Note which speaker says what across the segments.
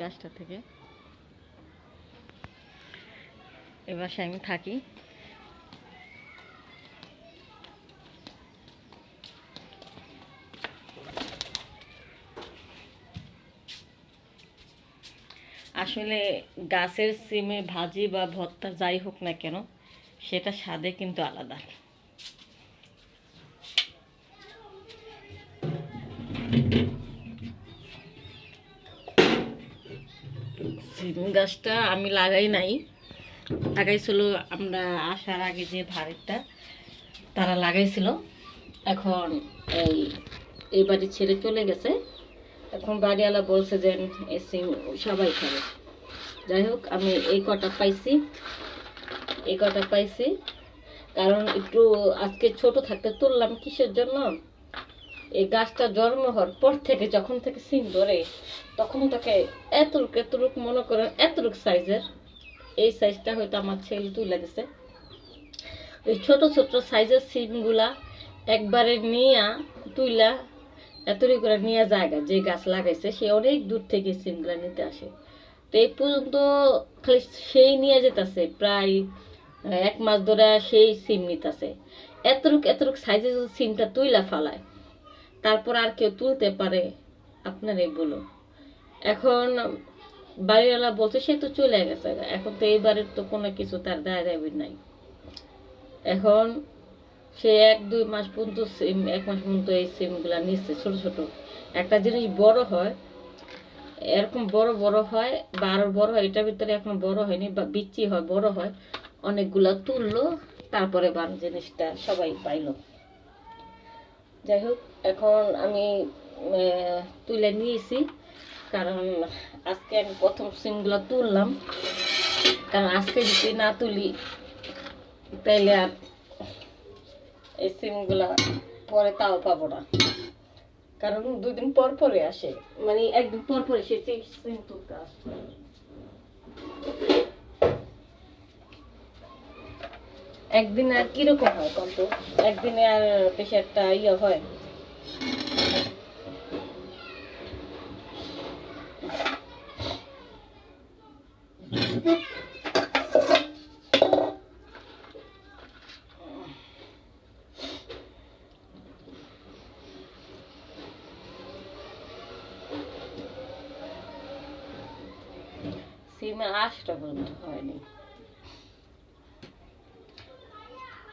Speaker 1: গাছটা থেকে। এ বাসায় আমি থাকি। আসলে গাছের সিমে ভাজি বা ভর্তা যাই হোক না কেন, সেটা স্বাদে কিন্তু আলাদা। গাছটা আমি লাগাই নাই। লাগাইছিল আমরা আসার আগে যে ভাড়িটা তারা লাগাইছিল। এখন এই এই বাড়ি ছেড়ে চলে গেছে। এখন বাড়িওয়ালা বলছে যে এই সিম সবাই খাবে। যাই হোক, আমি এই কটা পাইছি। এই কটা পাইছি। কারণ একটু আজকে ছোট থাকতে তুললাম কিসের জন্য? এই গাছটা জন্ম হওয়ার পর থেকে যখন থেকে সিম ধরে, তখন থেকে এতটুক এতটুক মনে করেন এতটুক সাইজের। এই সাইজটা হয়তো আমার ছেলে তুলে দিছে। ওই ছোট ছোট সাইজের সিমগুলা একবারে নিয়া তুইলা এতটুকু করে নিয়ে জায়গা যে গাছ লাগাইছে, সে অনেক দূর থেকে সিমগুলা নিতে আসে। তো এই পর্যন্ত খালি সেই নিয়ে যেতেছে, প্রায় এক মাস ধরে সেই সিম নিতেছে। এতটুক এতটুক সাইজের সিমটা তুইলা ফালায়। তারপর আর কেউ তুলতে পারে আপনারাই বলুন এখন বাড়িওয়ালা বলছে, সে তো চলে গেছে। এখন তো এইবারের তো কোনো কিছু তার দায় দাবি নাই। এখন সে এক, দুই মাস পর্যন্ত সিম, এক মাস পর্যন্ত এই সিমগুলা নিচ্ছে ছোট ছোট। একটা জিনিস বড় হয়, এরকম বড় বড় হয় বা আরও বড় হয়, এটার ভিতরে এখন বড় হয়নি বা বিচি হয়, বড় হয়। অনেকগুলা তুললো, তারপরে বান জিনিসটা সবাই পাইলো। যাই হোক এখন আমি তুলে নিয়েছি। কারণ আজকে আমি প্রথম সিমগুলো তুললাম। কারণ আজকে যদি না তুলি, তাইলে আর এই সিমগুলা পরে তাও পাবো না। কারণ দুদিন পর পরে আসে। মানে একদিন পর পরে সে সিম তুলতে আসে। একদিন আর কীরকম হয় কত একদিনে আর একটা ইয়ে হয়? সিমে আশটা পর্যন্ত হয়নি।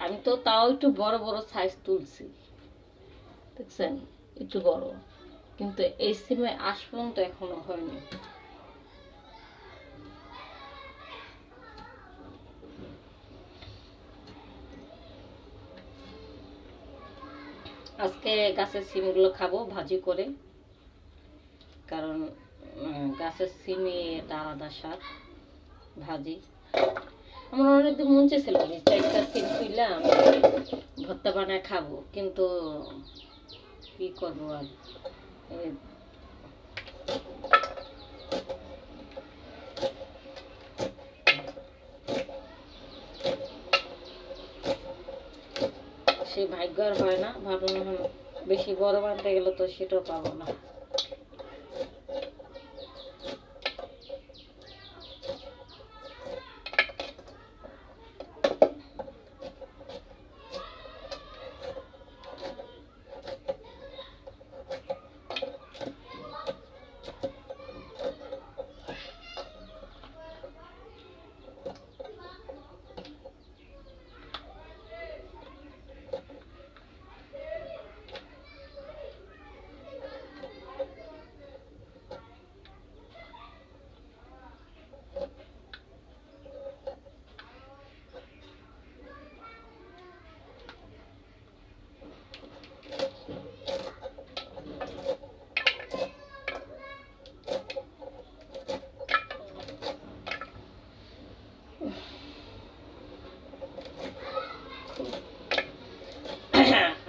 Speaker 1: আমি তো তাও একটু বড় বড় সাইজ তুলছি। দেখছেন? একটু বড়। কিন্তু এই সিমে আশ পর্যন্ত এখনও হয়নি। আজকে গাছের সিমগুলো খাব ভাজি করে। কারণ গাছের সিমে এটা আলাদা স্বাদ, ভাজি। আমার অনেকদিন মন চেয়েছিল যে চারটা সিম তুইলাম ভর্তা বানায় খাব, কিন্তু কি করব আর? এই সে ভাগ্য আর হয় না, ভাবলাম বেশি বড় বানতে গেলে তো সেটাও পাবো না।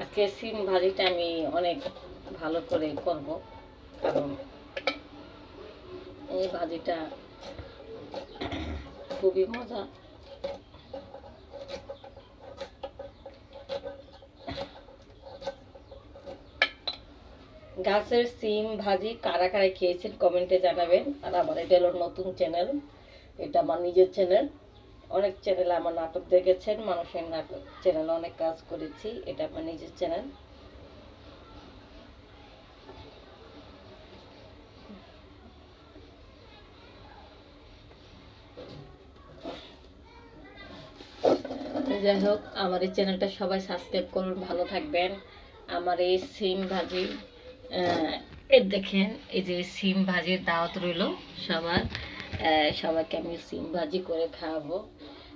Speaker 1: আজকে সিম ভাজিটা আমি অনেক ভালো করে করব, কারণ এই ভাজিটা খুবই মজা। গাছের সিম ভাজি কারা কারা খেয়েছেন কমেন্টে জানাবেন, আর আমার এটা হলো নতুন চ্যানেল, এটা আমার নিজের চ্যানেল। অনেক চ্যানেলে আমার নাটক দেখেছেন, মানুষের নাটক চ্যানেলে অনেক কাজ করেছি, এটা আমার নিজের চ্যানেল যাই হোক, আমার এই চ্যানেলটা সবাই সাবস্ক্রাইব করুন, ভালো থাকবেন। আমার এই সিম ভাজি এই দেখেন, এই যে সিম ভাজির দাওয়াত রইল সবার। সবাইকে আমি সিম ভাজি করে খাওয়াবো।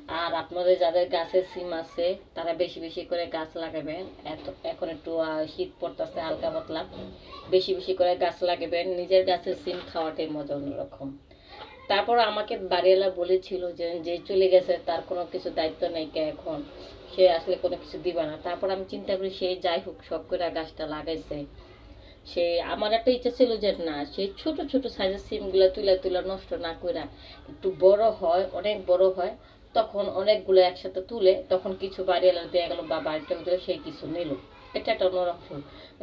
Speaker 1: আর আপনাদের যাদের গাছের সিম আছে, তারা বেশি বেশি করে গাছ লাগাবেন। এত, এখন একটু শীত পড়তেছে, হালকা পাতলা। বেশি বেশি করে গাছ লাগাবেন। নিজের গাছের সিম খাওয়াটাই মজা অন্যরকম। তারপর আমাকে বাড়িওয়ালা বলেছিল যে যে চলে গেছে, তার কোনো কিছু দায়িত্ব নেই কে এখন। সে আসলে কোনো কিছু দিবে না। তারপর আমি চিন্তা করি, সে যাই হোক, শখ করে গাছটা লাগাইছে। সে, আমার একটা ইচ্ছা ছিল যে না, সে ছোট ছোট সাইজের সিমগুলো তুলে তুলে নষ্ট না করে একটু বড় হয়, অনেক বড় হয়, তখন অনেকগুলো একসাথে তুলে তখন কিছু বাড়িওয়ালা দেওয়া গেলো, বা বাড়িটা দিলে সে কিছু নিল। এটা একটা অন্যরকম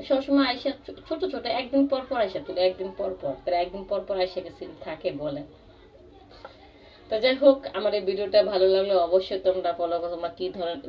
Speaker 1: সবসময় আইসা ছোট ছোট, একদিন পর পর আইসা তুলে, একদিন পর পর, তারা একদিন পর পর আইসা সিম থাকে বলে। তো যাই হোক, আমার এই ভিডিওটা ভালো লাগলে অবশ্যই তোমরা ফলো করো, তোমরা কি ধরনের